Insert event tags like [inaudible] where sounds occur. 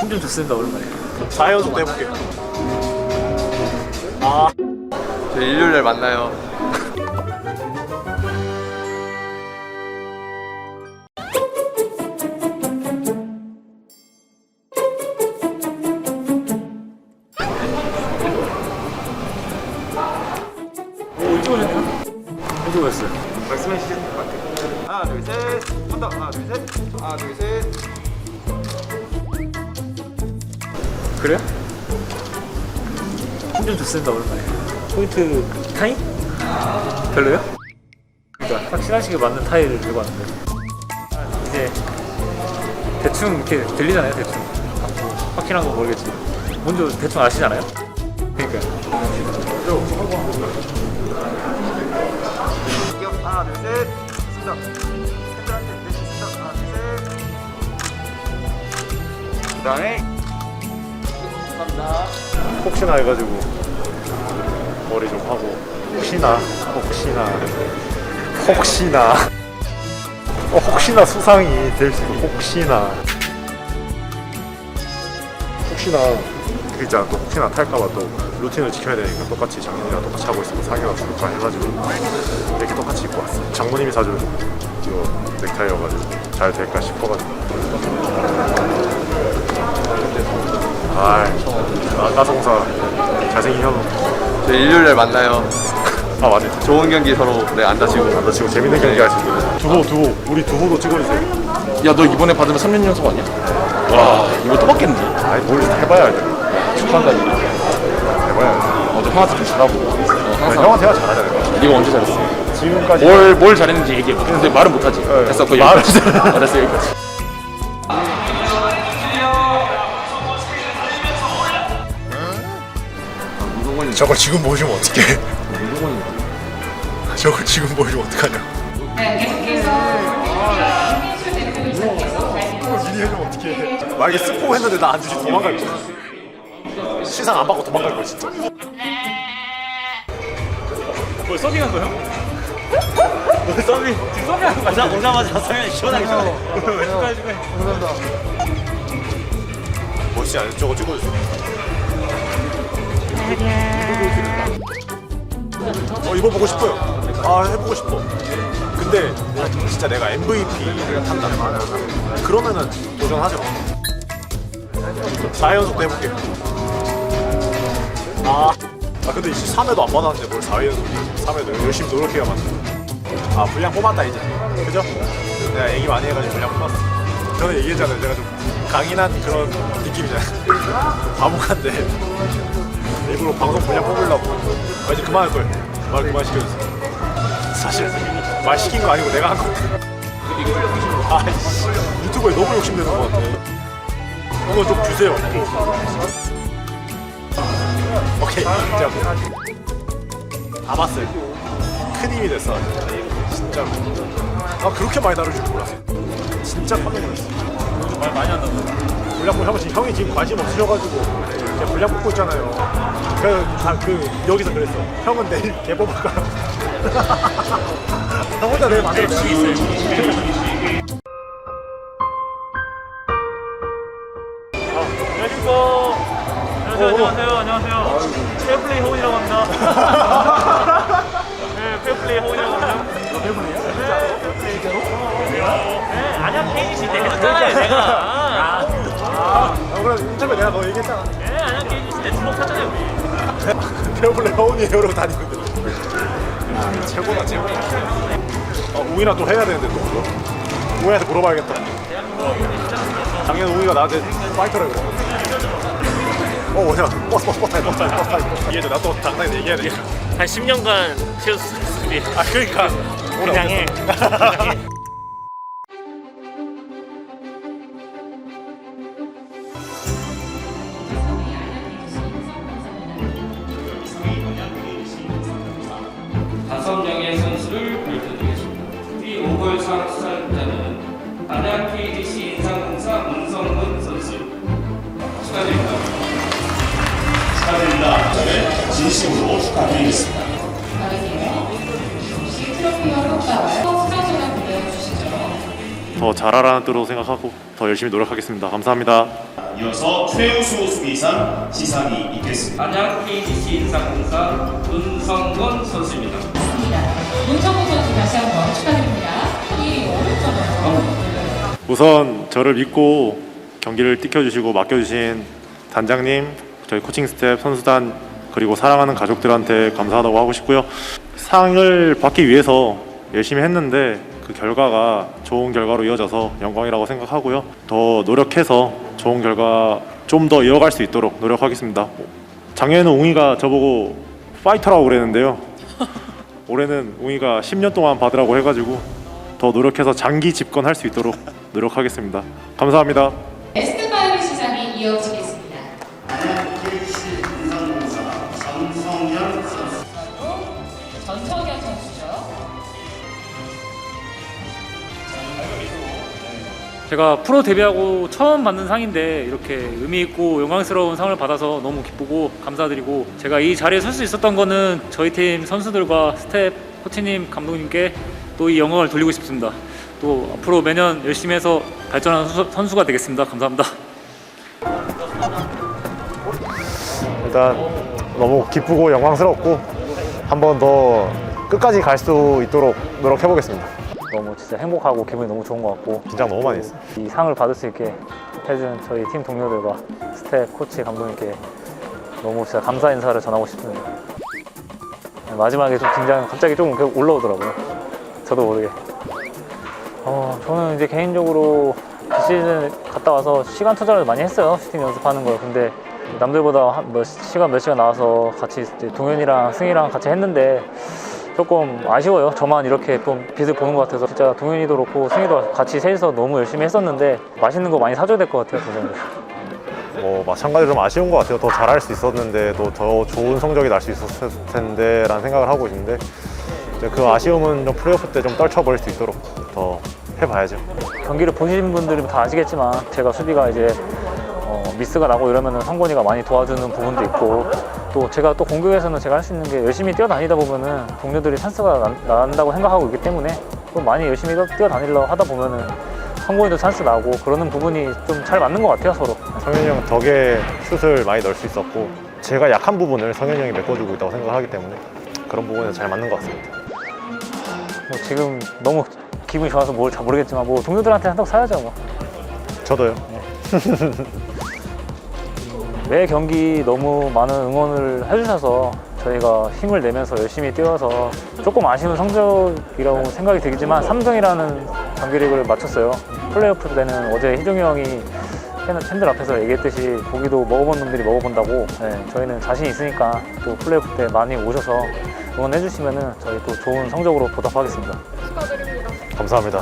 힘좀 줬습니다 오랜만에 4연속 해볼게. 아, 저희 일요일날 만나요. 오 말씀해 주실 것 같아요. 하나, 둘, 셋. 한다. 하나, 둘, 셋. 하나, 둘, 셋. 그래요? 힘좀 줬습니다 오랜만에 포인트 타임? 별로요? 그러니까 확실하시게 맞는 타일을 들고 왔는데 아, 이제 대충 이렇게 들리잖아요 대충 뭐 확실한 건 모르겠지만 먼저 대충 아시잖아요? 그러니까 기억. 하나, 둘, 셋. 좋습니다. 팬들한테 내주십시오. 하나, 둘, 셋. 그 다음에 혹시나 해가지고 머리 좀 하고. 혹시나 혹시나 혹시나. 어, 혹시나 수상이 될 수도 혹시나. 혹시나 그 있잖아 또 혹시나 탈까봐 또 루틴을 지켜야 되니까 똑같이 장모님이랑 똑같이 하고 있으면 상해가 죽을까 해가지고 이렇게 똑같이 입고 왔어 장모님이 사준 이거 넥타이여가지고 잘 될까 싶어가지고 아 가성사. 잘생긴 현우 저희 일요일날 만나요. 아 맞네 좋은 경기 서로 네, 안 다치고. 나 지금 재밌는 경기 할 수 있는 두호 두호 우리 두호도 찍어주세요. 야 너 이번에 받으면 3년 연속 아니야? 와. 이거 또 받겠는데 아니 뭘 해봐야 돼. 축하한다 니가 해봐야 돼. 어저 형한테 좀 잘하고. 어, 아니, 항상 형한테 가 잘하잖아 네가 언제 잘했어? 지금까지 뭘, 뭘 잘했는지 얘기해 근데 말은 못하지. 됐어 그 말은 여기까지. [laughs] 어, 됐어 여기까지 저걸 지금 보여주면 어떡해? [laughs] 저걸 지금 보여주면 어떡하냐? 어떡해? 만약에 스포 했는데 나 안 주지 도망갈 거야. 시상 안 받고 도망갈 거야 진짜. 뭘 서빙한 거요? 뭘 서빙? 지금 서빙한 거 오자, 오자마자 서빙 시원하게 시원하게. 축하해. 축하해 멋있지 않아? 저거 찍어주세요 어 이거 보고 싶어요. 아 해보고 싶어. 근데 진짜 내가 MVP를 탄다 그러면은 도전하죠. 4연속 해볼게 아, 아 근데 이제 3회도 안 받았는데 뭘 4연속 3회도 열심히 노력해야만 아 분량 뽑았다 이제. 그죠? 내가 얘기 많이 해가지고 분량 뽑았어. 저는 얘기했잖아요. 제가 좀 강인한 그런 느낌이잖아요 [laughs] 바보한데 일부러 방송 분량 뽑으려고. 아, 이제 그만할 거예요. 말 그만 시켜주세요. 사실 말 시킨 거 아니고 내가 한 건데 아이씨. 유튜브에 너무 욕심내는 것 같아. 이거 좀 주세요. 오케이. 진짜 다 봤어요. 큰 힘이 됐어. 진짜. 아 그렇게 많이 다룰 줄 몰랐어 진짜 깜짝 놀랐어. 말 많이 한다고. 형 지금 형이 지금 관심 없으셔가지고 제가 분량 뽑고 있잖아요. 그, 다, 그 여기서 그랬어. 형은 내일 개봉할 거야. [laughs] 형 혼자 내일 만들어. 수 있어요. 안녕하십니까 안녕하세요 안녕하세요 안녕하세요 페어플레이 호운이라고 합니다 [laughs] 네 페어플레이 호운이라고 합니다 페어플레이요? 네 페어플레이 네 아니야 케이지 때 해줬잖아요 내가 아, 그럼 인터뷰 내가 너 얘기했잖아. 네 탔잖아요 우리 배워볼래 허운이 이러고 다니는데. 아, 최고다 최고. 어, 우이랑 또 해야 되는데 또 그거. 우이한테 물어봐야겠다. 작년 우이가 나한테 파이터라 그래. 어, 뭐야? 버스 버스 버스 타임 버스 타임 버스 타임. 얘도 나또 당당히 얘기해야 돼. 한 10년간 최우수리 아, 그러니까. 그냥 해 그냥 해 이 5월상 수상자는 한양 KGC 인상공사 문성문 선수 축하드립니다. 축하드립니다. 저는 진심으로 축하드리겠습니다. 더 잘하라는 뜻으로 생각하고 더 열심히 노력하겠습니다. 감사합니다. 이어서 최우수 수비상 시상이 있겠습니다. 안양 KGC 인상공사 문성건 선수입니다. 문정호 선수 다시 한번 축하드립니다. 우선 저를 믿고 경기를 뛰켜주시고 맡겨주신 단장님, 저희 코칭 스텝, 선수단 그리고 사랑하는 가족들한테 감사하다고 하고 싶고요. 상을 받기 위해서 열심히 했는데 그 결과가 좋은 결과로 이어져서 영광이라고 생각하고요. 더 노력해서 좋은 결과 좀 더 이어갈 수 있도록 노력하겠습니다. 작년에는 웅이가 저보고 파이터라고 그랬는데요. 올해는 웅이가 10년 동안 받으라고 해가지고 더 노력해서 장기 집권할 수 있도록 노력하겠습니다. 감사합니다. 파이브 시상이 이어지겠습니다. 전성현 선수죠. 제가 프로 데뷔하고 처음 받는 상인데 이렇게 의미 있고 영광스러운 상을 받아서 너무 기쁘고 감사드리고 제가 이 자리에 설 수 있었던 거는 저희 팀 선수들과 스텝, 코치님, 감독님께 또 이 영광을 돌리고 싶습니다. 또 앞으로 매년 열심히 해서 발전하는 선수, 선수 가 되겠습니다. 감사합니다. 일단 너무 기쁘고 영광스럽고 한 번 더 끝까지 갈 수 있도록 노력해 보겠습니다. 너무 진짜 행복하고 기분이 너무 좋은 것 같고 긴장 너무 많이 했어요. 이 상을 받을 수 있게 해준 저희 팀 동료들과 스텝, 코치, 감독님께 너무 진짜 감사 인사를 전하고 싶습니다. 마지막에 좀 긴장 갑자기 조금 계속 올라오더라고요. 저도 모르게. 어, 저는 이제 개인적으로 비시즌 갔다 와서 시간 투자를 많이 했어요. 슈팅 연습하는 걸. 근데 남들보다 한몇 시간 몇 시간 나와서 같이 동현이랑 승희랑 같이 했는데 조금 아쉬워요. 저만 이렇게 좀 빛을 보는 것 같아서 진짜 동현이도 그렇고 승희도 같이 셋이서 너무 열심히 했었는데 맛있는 거 많이 사줘야 될 것 같아요. 저는. 뭐 마찬가지로 좀 아쉬운 것 같아요. 더 잘할 수 있었는데 또 더 좋은 성적이 날 수 있었을 텐데 라는 생각을 하고 있는데 그 아쉬움은 좀 플레이오프 때 좀 떨쳐버릴 수 있도록 더 해봐야죠. 경기를 보신 분들은 다 아시겠지만 제가 수비가 이제 어, 미스가 나고 이러면은 성곤이가 많이 도와주는 부분도 있고 또 제가 또 공격에서는 제가 할 수 있는 게 열심히 뛰어다니다 보면은 동료들이 찬스가 난, 난다고 생각하고 있기 때문에 또 많이 열심히 뛰어- 뛰어다니려 하다 보면은 성곤이도 찬스 나고 그러는 부분이 좀 잘 맞는 것 같아요 서로 성현이 형 덕에 슛을 많이 넣을 수 있었고 제가 약한 부분을 성현이 형이 메꿔주고 있다고 생각하기 때문에 그런 부분에 잘 맞는 것 같습니다. 뭐 지금 너무 기분이 좋아서 뭘 잘 모르겠지만 뭐 동료들한테 한턱 사야죠 뭐. 저도요. [laughs] 매 경기 너무 많은 응원을 해주셔서 저희가 힘을 내면서 열심히 뛰어서 조금 아쉬운 성적이라고 생각이 들지만 3등이라는 경기력을 마쳤어요. 플레이오프 때는 어제 희종이 형이 팬- 팬들 앞에서 얘기했듯이 고기도 먹어본 놈들이 먹어본다고 네, 저희는 자신 있으니까 또 플레이오프 때 많이 오셔서 응원해 주시면 저희 또 좋은 성적으로 보답하겠습니다. 감사합니다.